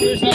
Krishna